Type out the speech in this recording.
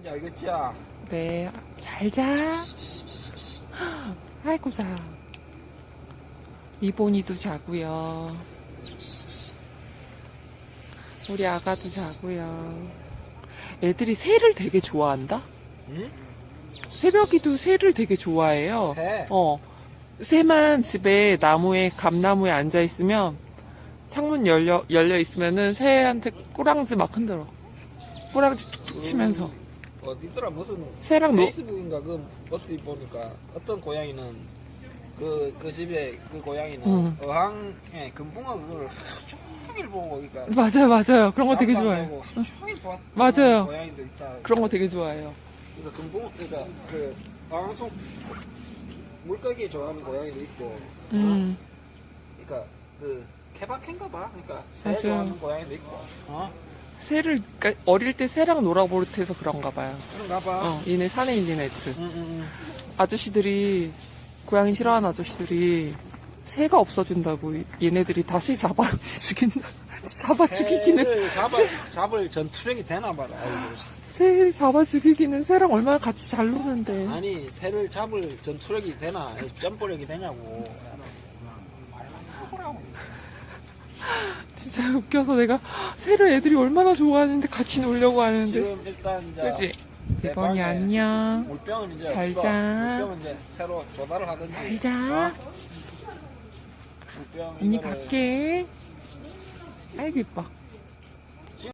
뭔지 알겠죠? 네, 잘 자. 아이고, 자. 이본이도 자고요. 우리 아가도 자고요. 애들이 새를 되게 좋아한다? 응? 새벽이도 새를 되게 좋아해요. 새? 어. 새만 집에 나무에, 감나무에 앉아있으면, 창문 열려, 열려 있으면은 새한테 꼬랑지 막 흔들어. 꼬랑지 툭툭 치면서. 어디더라 무슨 새랑 노, 페이스북인가 그 어디 보니까 어떤 고양이는 그, 그 집에 그 고양이는 응. 어항에 금붕어 그걸 하루 종일 보고 그러니까 맞아요, 맞아요. 그런 거 되게 잠도 안 좋아해요. 자고 하루 종일 봐 맞아요. 고양이도 있다 그런 거 되게 좋아해요. 그러니까 금붕어 그러니까 그속 물고기 좋아하는 고양이도 있고 음, 그러니까 그 케바케인가 봐 그러니까 새 맞아요. 좋아하는 고양이도 있고 어? 새를, 그러니까 어릴 때 새랑 놀아버릇해서 그런가 봐요. 그런가 봐 어, 얘네 산에 있는 애들은. 응, 응, 응. 아저씨들이, 고양이 싫어하는 아저씨들이 새가 없어진다고 얘네들이 다새 잡아 죽인다. 잡아 죽이기는, 새를 잡아, 잡을 전투력이 되나 봐라 아이고. 새 잡아 죽이기는 새랑 얼마나 같이 잘 노는데. 아니 새를 잡을 전투력이 되나 점프력이 되냐고 진짜 웃겨서 내가 새를 애들이 얼마나 좋아하는데 같이 놀려고 하는데. 지금 일단 이제 그지? 내 이번이 방에 안녕. 물병은 이제 잘 없어 자. 물병은 이제 새로 조달을 하든지 잘 자. 어? 물병 언니 이거를 갈게. 아이고, 이뻐.